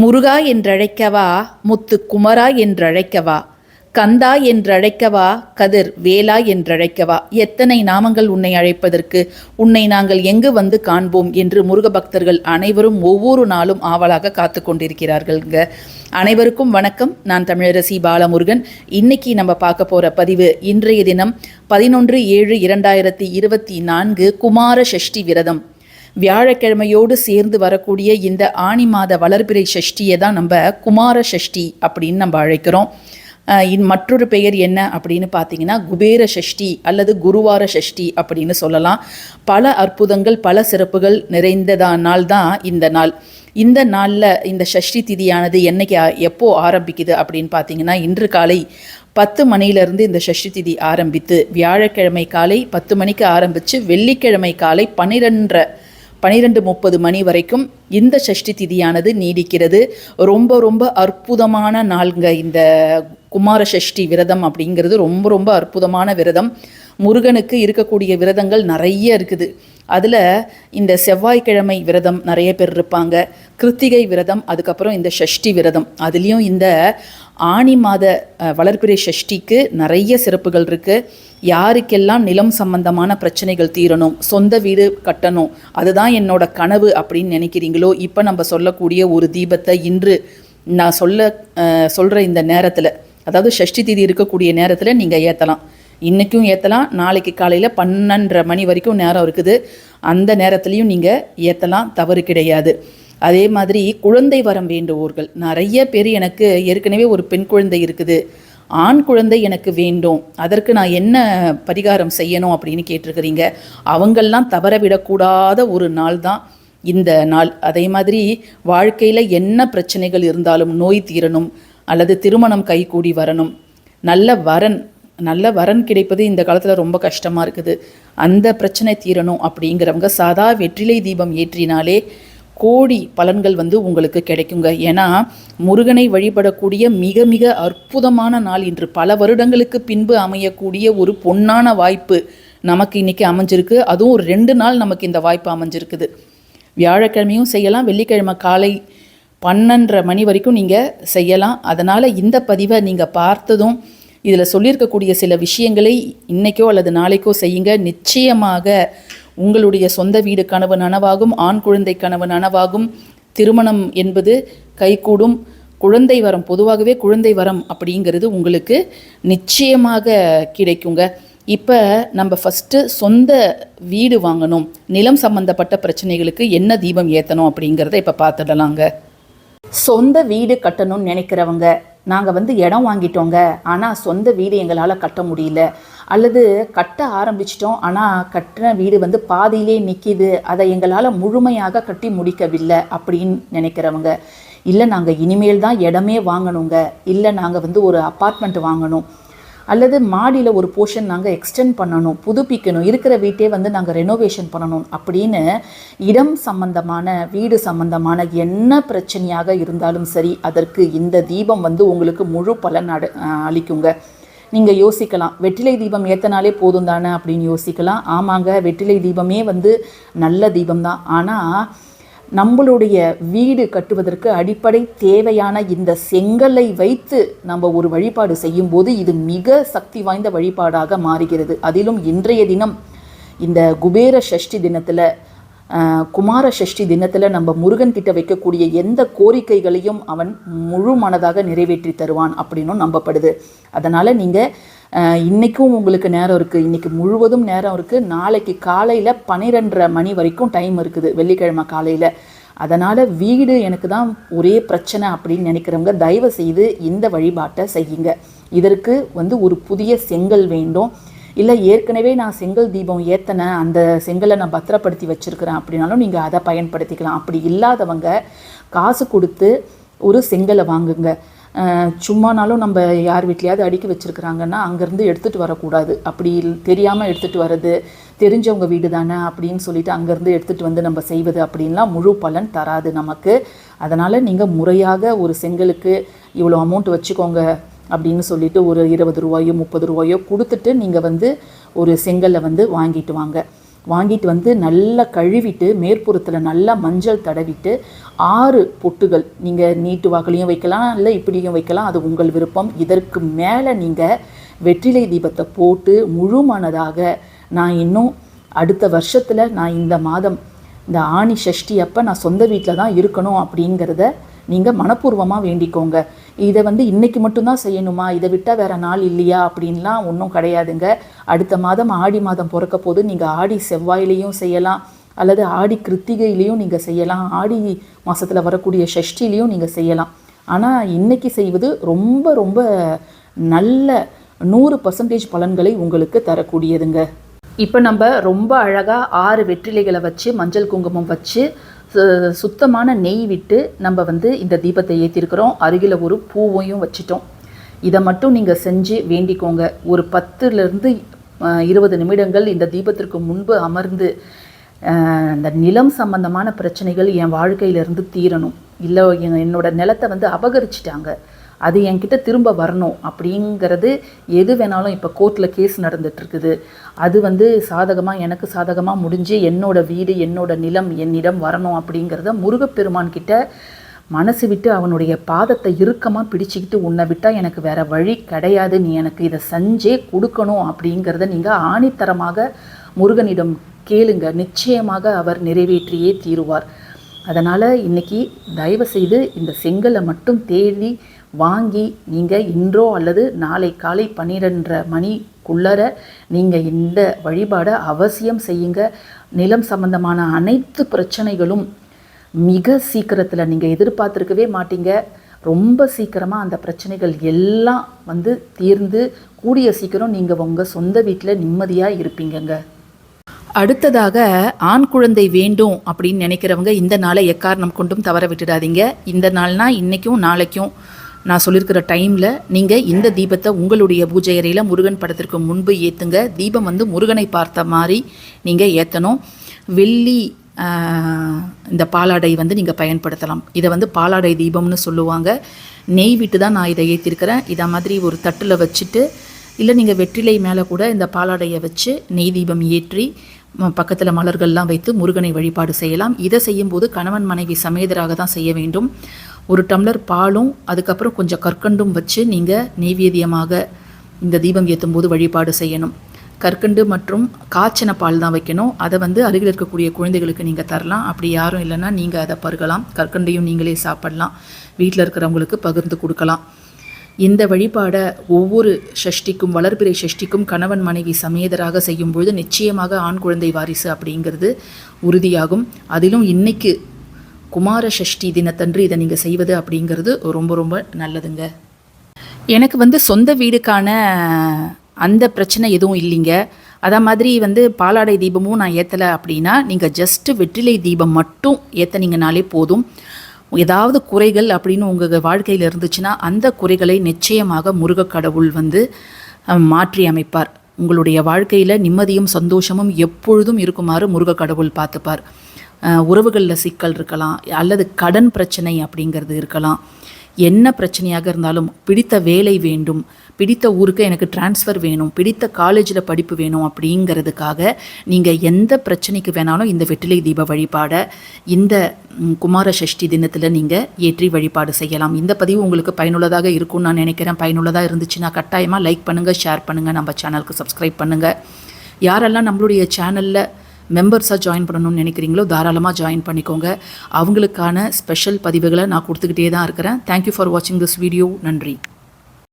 முருகா என்றழைக்கவா முத்து குமரா என்றழைக்கவா கந்தா என்றழைக்கவா கதிர் வேலா என்றழைக்கவா எத்தனை நாமங்கள் உன்னை அழைப்பதற்கு உன்னை நாங்கள் எங்கு வந்து காண்போம் என்று முருக பக்தர்கள் அனைவரும் ஒவ்வொரு நாளும் ஆவலாக காத்து கொண்டிருக்கிறார்கள்ங்க. அனைவருக்கும் வணக்கம். நான் தமிழரசி பாலமுருகன். இன்னைக்கு நம்ம பார்க்க போகிற பதிவு இன்றைய தினம் பதினொன்று ஏழு இரண்டாயிரத்தி இருபத்தி நான்கு குமார சஷ்டி விரதம். வியாழக்கிழமையோடு சேர்ந்து வரக்கூடிய இந்த ஆனி மாத வளர்பிறை சஷ்டியை தான் நம்ம குமார சஷ்டி அப்படின்னு நம்ம அழைக்கிறோம். இன் மற்றொரு பெயர் என்ன அப்படின்னு பார்த்தீங்கன்னா குபேர சஷ்டி அல்லது குருவார சஷ்டி அப்படின்னு சொல்லலாம். பல அற்புதங்கள் பல சிறப்புகள் நிறைந்ததா நாள் தான் இந்த நாள். இந்த நாளில் இந்த சஷ்டி திதியானது என்னைக்கு எப்போது எப்போ ஆரம்பிக்குது அப்படின்னு பார்த்தீங்கன்னா இன்று காலை பத்து மணியிலிருந்து இந்த சஷ்டி திதி ஆரம்பித்து வியாழக்கிழமை காலை பத்து மணிக்கு ஆரம்பித்து வெள்ளிக்கிழமை காலை பன்னிரெண்டரை பனிரெண்டு முப்பது மணி வரைக்கும் இந்த சஷ்டி திதியானது நீடிக்கிறது. ரொம்ப ரொம்ப அற்புதமான நாளுங்க இந்த குமார சஷ்டி விரதம் அப்படிங்கிறது. ரொம்ப ரொம்ப அற்புதமான விரதம். முருகனுக்கு இருக்கக்கூடிய விரதங்கள் நிறைய இருக்குது. அதில் இந்த செவ்வாய்க்கிழமை விரதம் நிறைய பேர் இருப்பாங்க. கிருத்திகை விரதம் அதுக்கப்புறம் இந்த ஷஷ்டி விரதம். அதுலேயும் இந்த ஆனி மாத அஹ், வளர்பிறை சஷ்டிக்கு நிறைய சிறப்புகள் இருக்குது யாருக்கெல்லாம் நிலம் சம்பந்தமான பிரச்சனைகள் தீரணும் சொந்த வீடு கட்டணும் அதுதான் என்னோட கனவு அப்படின்னு நினைக்கிறீங்களோ? இப்போ நம்ம சொல்லக்கூடிய ஒரு தீபத்தை இன்று நான் சொல்ல சொல்கிற இந்த நேரத்தில் அதாவது ஷஷ்டி தீதி இருக்கக்கூடிய நேரத்தில் நீங்கள் ஏற்றலாம் இன்றைக்கும் ஏற்றலாம் நாளைக்கு காலையில் பன்னெண்டரை மணி வரைக்கும் நேரம் இருக்குது. அந்த நேரத்துலையும் நீங்கள் ஏற்றலாம் தவறு கிடையாது. அதே மாதிரி குழந்தை வரம் வேண்டுவோர்கள் நிறைய பேர் எனக்கு ஏற்கனவே ஒரு பெண் குழந்தை இருக்குது. ஆண் குழந்தை எனக்கு வேண்டும் அதற்கு நான் என்ன பரிகாரம் செய்யணும் அப்படின்னு கேட்டிருக்கிறீங்க. அவங்கெல்லாம் தவற விடக்கூடாத ஒரு நாள் தான் இந்த நாள். அதே மாதிரி வாழ்க்கையில் என்ன பிரச்சனைகள் இருந்தாலும் நோய் தீரணும் அல்லது திருமணம் கைகூடி வரணும். நல்ல வரன் நல்ல வரன் கிடைப்பது இந்த காலத்தில் ரொம்ப கஷ்டமாக இருக்குது. அந்த பிரச்சனை தீரணும் அப்படிங்கிறவங்க சாதா வெற்றிலை தீபம் ஏற்றினாலே கோடி பலன்கள் வந்து உங்களுக்கு கிடைக்குங்க. ஏன்னா முருகனை வழிபடக்கூடிய மிக மிக அற்புதமான நாள் இன்று. பல வருடங்களுக்கு பின்பு அமையக்கூடிய ஒரு பொன்னான வாய்ப்பு நமக்கு இன்றைக்கி அமைஞ்சிருக்கு. அதுவும் ஒரு ரெண்டு நாள் நமக்கு இந்த வாய்ப்பு அமைஞ்சிருக்குது. வியாழக்கிழமையும் செய்யலாம். வெள்ளிக்கிழமை காலை பன்னெண்டரை மணி வரைக்கும் நீங்கள் செய்யலாம். அதனால் இந்த பதிவை நீங்கள் பார்த்ததும் இதில் சொல்லியிருக்கக்கூடிய சில விஷயங்களை இன்றைக்கோ அல்லது நாளைக்கோ செய்யுங்க. நிச்சயமாக உங்களுடைய சொந்த வீடு கனவு நனவாகும் ஆண் குழந்தை கனவு நனவாகும் திருமணம் என்பது கைகூடும். குழந்தை வரம் பொதுவாகவே குழந்தை வரம் அப்படிங்கிறது உங்களுக்கு நிச்சயமாக கிடைக்குங்க. இப்போ நம்ம ஃபஸ்ட்டு சொந்த வீடு வாங்கணும். நிலம் சம்பந்தப்பட்ட பிரச்சனைகளுக்கு என்ன தீபம் ஏற்றணும் அப்படிங்கிறத இப்போ பார்த்துடலாங்க. சொந்த வீடு கட்டணும்னு நினைக்கிறவங்க நாங்கள் வந்து இடம் வாங்கிட்டோங்க. ஆனால் சொந்த வீடு எங்களால் கட்ட முடியல. அல்லது கட்ட ஆரம்பிச்சிட்டோம் ஆனால் கட்டின வீடு வந்து பாதியிலே நிற்கிது அதை எங்களால் முழுமையாக கட்டி முடிக்கவில்லை அப்படின்னு நினைக்கிறவங்க இல்லை நாங்கள் இனிமேல் தான் இடமே வாங்கணுங்க. இல்லை நாங்கள் வந்து ஒரு அப்பார்ட்மெண்ட் வாங்கணும். அல்லது மாடியில் ஒரு போர்ஷன் நாங்கள் எக்ஸ்டெண்ட் பண்ணணும் புதுப்பிக்கணும். இருக்கிற வீட்டே வந்து நாங்கள் ரெனோவேஷன் பண்ணணும். அப்படின்னு இடம் சம்பந்தமான வீடு சம்பந்தமான என்ன பிரச்சனையாக இருந்தாலும் சரி அதற்கு இந்த தீபம் வந்து உங்களுக்கு முழு பலன் அட அளிக்குங்க. நீங்கள் யோசிக்கலாம். வெற்றிலை தீபம் ஏற்றினாலே போதும் தானே அப்படின்னு யோசிக்கலாம். ஆமாங்க வெற்றிலை தீபமே வந்து நல்ல தீபம் தான் ஆனால் நம்மளுடைய வீடு கட்டுவதற்கு அடிப்படை தேவையான இந்த செங்கலை வைத்து நம்ம ஒரு வழிபாடு செய்யும்போது இது மிக சக்தி வாய்ந்த வழிபாடாக மாறுகிறது. அதிலும் இன்றைய தினம் இந்த குபேர சஷ்டி தினத்தில் குமார சஷ்டி தினத்தில் நம்ம முருகன் கிட்ட வைக்கக்கூடிய எந்த கோரிக்கைகளையும் அவன் முழு மனதாக நிறைவேற்றி தருவான் அப்படின்னும் நம்பப்படுது. அதனால் நீங்கள் இன்றைக்கும் உங்களுக்கு நேரம் இருக்குது இன்றைக்கி முழுவதும் நேரம் இருக்குது நாளைக்கு காலையில் பன்னிரெண்டரை மணி வரைக்கும் டைம் இருக்குது. வெள்ளிக்கிழமை காலையில். அதனால் வீடு எனக்கு தான் ஒரே பிரச்சனை அப்படின்னு நினைக்கிறவங்க தயவு செய்து இந்த வழிபாட்டை செய்யுங்க. இதற்கு வந்து ஒரு புதிய செங்கல் வேண்டும். இல்லை ஏற்கனவே நான் செங்கல் தீபம் ஏற்றினேன் அந்த செங்கலை நான் பத்திரப்படுத்தி வச்சுருக்கிறேன் அப்படின்னாலும் நீங்கள் அதை பயன்படுத்திக்கலாம். அப்படி இல்லாதவங்க காசு கொடுத்து ஒரு செங்கலை வாங்குங்க. சும்மானாலும் நம்ம யார் வீட்லையாவது அடுக்கி வச்சுருக்குறாங்கன்னா அங்கேருந்து எடுத்துகிட்டு வரக்கூடாது. அப்படி தெரியாமல் எடுத்துகிட்டு வர்றது தெரிஞ்சவங்க வீடு தானே அப்படின்னு சொல்லிட்டு அங்கேருந்து எடுத்துகிட்டு வந்து நம்ம செய்வது அப்படின்லாம் முழு பலன் தராது நமக்கு. அதனால் நீங்கள் முறையாக ஒரு செங்கலுக்கு இவ்வளோ அமௌண்ட் வச்சுக்கோங்க. அப்படின்னு சொல்லிட்டு ஒரு இருபது ரூபாயோ முப்பது ரூபாயோ கொடுத்துட்டு நீங்கள் வந்து ஒரு செங்கல்லை வந்து வாங்கிட்டு வாங்க. வாங்கிட்டு வந்து நல்லா கழுவிட்டு மேற்புறத்தில் நல்லா மஞ்சள் தடவிட்டு ஆறு பொட்டுகள் நீங்கள் நீட்டு வாக்குலையும் வைக்கலாம் இல்லை இப்படியும் வைக்கலாம். அது உங்கள் விருப்பம். இதற்கு மேலே நீங்கள் வெற்றிலை தீபத்தை போட்டு முழு மனதாக நான் இன்னும் அடுத்த வருஷத்தில் நான் இந்த மாதம் இந்த ஆணி சஷ்டி அப்போ நான் சொந்த வீட்டில் தான் இருக்கணும் அப்படிங்கிறத நீங்கள் மனப்பூர்வமாக வேண்டிக்கோங்க. இதை வந்து இன்னைக்கு மட்டும்தான் செய்யணுமா? இதை விட்டால் வேற நாள் இல்லையா? அப்படின்லாம் ஒன்றும் கிடையாதுங்க. அடுத்த மாதம் ஆடி மாதம் பிறக்க போது நீங்கள் ஆடி செவ்வாயிலையும் செய்யலாம். அல்லது ஆடி கிருத்திகையிலையும் நீங்கள் செய்யலாம். ஆடி மாதத்தில் வரக்கூடிய ஷஷ்டிலையும் நீங்கள் செய்யலாம். ஆனால் இன்னைக்கு செய்வது ரொம்ப ரொம்ப நல்ல நூறு பர்சன்டேஜ் பலன்களை உங்களுக்கு தரக்கூடியதுங்க. இப்போ நம்ம ரொம்ப அழகாக ஆறு வெற்றிலைகளை வச்சு மஞ்சள் குங்குமம் வச்சு சுத்தமான நெய் விட்டு நம்ம வந்து இந்த தீபத்தை ஏற்றிருக்கிறோம் அருகில் ஒரு பூவையும் வச்சிட்டோம். இதை மட்டும் நீங்கள் செஞ்சு வேண்டிக்கோங்க. ஒரு பத்துலேருந்து இருபது நிமிடங்கள் இந்த தீபத்திற்கு முன்பு அமர்ந்து அந்த இந்த நிலம் சம்பந்தமான பிரச்சனைகள் என் வாழ்க்கையிலேருந்து தீரணும். இல்லை என் என்னோட நிலத்தை வந்து அபகரிச்சிட்டாங்க. அது என்கிட்ட திரும்ப வரணும் அப்படிங்கிறது எது வேணாலும் இப்போ கோர்ட்டில் கேஸ் நடந்துகிட்ருக்குது அது வந்து சாதகமாக எனக்கு சாதகமாக முடிஞ்சு என்னோட வீடு என்னோட நிலம் என்னிடம் வரணும் அப்படிங்கிறத முருகப்பெருமான் கிட்ட மனசு விட்டு அவனுடைய பாதத்தை இறுக்கமாக பிடிச்சிக்கிட்டு உன்னை விட்டால் எனக்கு வேறு வழி கிடையாது. நீ எனக்கு இதை செஞ்சே கொடுக்கணும் அப்படிங்கிறத நீங்கள் ஆணித்தரமாக முருகனிடம் கேளுங்க. நிச்சயமாக அவர் நிறைவேற்றியே தீருவார். அதனால் இன்னைக்கு தயவு செய்து இந்த செங்கலை மட்டும் தேடி வாங்கி நீங்கள் இன்றோ அல்லது நாளை காலை பன்னிரெண்டரை மணிக்குள்ளர நீங்கள் இந்த வழிபாடை அவசியம் செய்யுங்க. நிலம் சம்பந்தமான அனைத்து பிரச்சனைகளும் மிக சீக்கிரத்தில் நீங்கள் எதிர்பார்த்துருக்கவே மாட்டீங்க. ரொம்ப சீக்கிரமாக அந்த பிரச்சனைகள் எல்லாம் வந்து தீர்ந்து கூடிய சீக்கிரம் நீங்கள் உங்கள் சொந்த வீட்டில் நிம்மதியாக இருப்பீங்கங்க. அடுத்ததாக ஆண் குழந்தை வேண்டும் அப்படின்னு நினைக்கிறவங்க இந்த நாளை எக்காரணம் கொண்டும் தவற விட்டுடாதீங்க. இந்த நாள்னா இன்றைக்கும் நாளைக்கும் நான் சொல்லியிருக்கிற டைமில் நீங்கள் இந்த தீபத்தை உங்களுடைய பூஜை அறையில் முருகன் படத்திற்கு முன்பு ஏற்றுங்க தீபம் வந்து முருகனை பார்த்த மாதிரி நீங்கள் ஏற்றணும் வெள்ளி இந்த பாலாடை வந்து நீங்கள் பயன்படுத்தலாம். இதை வந்து பாலாடை தீபம்னு சொல்லுவாங்க. நெய் விட்டு தான் நான் இதை ஏற்றிருக்கிறேன் இதை மாதிரி ஒரு தட்டில் வச்சுட்டு இல்லை நீங்கள் வெற்றிலை மேலே கூட இந்த பாலாடையை வச்சு நெய் தீபம் ஏற்றி பக்கத்தில் மலர்கள்லாம் வைத்து முருகனை வழிபாடு செய்யலாம். இதை செய்யும்போது கணவன் மனைவி சமேதராக தான் செய்ய வேண்டும். ஒரு டம்ளர் பாலும் அதுக்கப்புறம் கொஞ்சம் கற்கண்டும் வச்சு நீங்கள் நெய்வேதியமாக இந்த தீபம் ஏற்றும் போது வழிபாடு செய்யணும். கற்கண்டு மற்றும் காய்ச்சின பால் தான் வைக்கணும். அதை வந்து அருகில் இருக்கக்கூடிய குழந்தைகளுக்கு நீங்கள் தரலாம். அப்படி யாரும் இல்லைன்னா நீங்கள் அதை பருகலாம். கற்கண்டையும் நீங்களே சாப்பிடலாம். வீட்டில் இருக்கிறவங்களுக்கு பகிர்ந்து கொடுக்கலாம். இந்த வழிபாடை ஒவ்வொரு ஷஷ்டிக்கும் வளர்பிறை ஷஷ்டிக்கும் கணவன் மனைவி சமேதராக செய்யும்பொழுது நிச்சயமாக ஆண் குழந்தை வாரிசு அப்படிங்கிறது உறுதியாகும். அதிலும் இன்னைக்கு குமார ஷஷ்டி தினத்தன்று இதை நீங்கள் செய்வது அப்படிங்கிறது ரொம்ப ரொம்ப நல்லதுங்க. எனக்கு வந்து சொந்த வீடுக்கான அந்த பிரச்சனை எதுவும் இல்லைங்க. அதே மாதிரி வந்து பாலாடை தீபமும் நான் ஏற்றலை அப்படின்னா நீங்கள் ஜஸ்ட்டு வெற்றிலை தீபம் மட்டும் ஏற்றினீங்கனாலே போதும். ஏதாவது குறைகள் அப்படின்னு உங்கள் வாழ்க்கையில் இருந்துச்சுன்னா அந்த குறைகளை நிச்சயமாக முருகக்கடவுள் வந்து மாற்றி அமைப்பார். உங்களுடைய வாழ்க்கையில் நிம்மதியும் சந்தோஷமும் எப்பொழுதும் இருக்குமாறு முருகக்கடவுள் பார்த்துப்பார். உறவுகளில் சிக்கல் இருக்கலாம் அல்லது கடன் பிரச்சனை அப்படிங்கிறது இருக்கலாம். என்ன பிரச்சனையாக இருந்தாலும் பிடித்த வேலை வேண்டும் பிடித்த ஊருக்கு எனக்கு டிரான்ஸ்ஃபர் வேணும் பிடித்த காலேஜில் படிப்பு வேணும் அப்படிங்கிறதுக்காக நீங்கள் எந்த பிரச்சனைக்கு வேணாலும் இந்த வெற்றிலை தீப வழிபாடை இந்த குமார சஷ்டி தினத்தில் நீங்கள் ஏற்றி வழிபாடு செய்யலாம். இந்த பதிவு உங்களுக்கு பயனுள்ளதாக இருக்கும்னு நான் நினைக்கிறேன். பயனுள்ளதாக இருந்துச்சுன்னா கட்டாயமாக லைக் பண்ணுங்கள் ஷேர் பண்ணுங்கள் நம்ம சேனலுக்கு சப்ஸ்கிரைப் பண்ணுங்கள் யாரெல்லாம் நம்மளுடைய சேனலில் மெம்பர்ஸாக ஜாயின் பண்ணணும்னு நினைக்கிறீங்களோ தாராளமாக ஜாயின் பண்ணிக்கோங்க. அவங்களுக்கான ஸ்பெஷல் பதிவுகளை நான் கொடுத்துக்கிட்டே தான் இருக்கிறேன். தேங்க்யூ ஃபார் வாட்சிங் திஸ் வீடியோ நன்றி.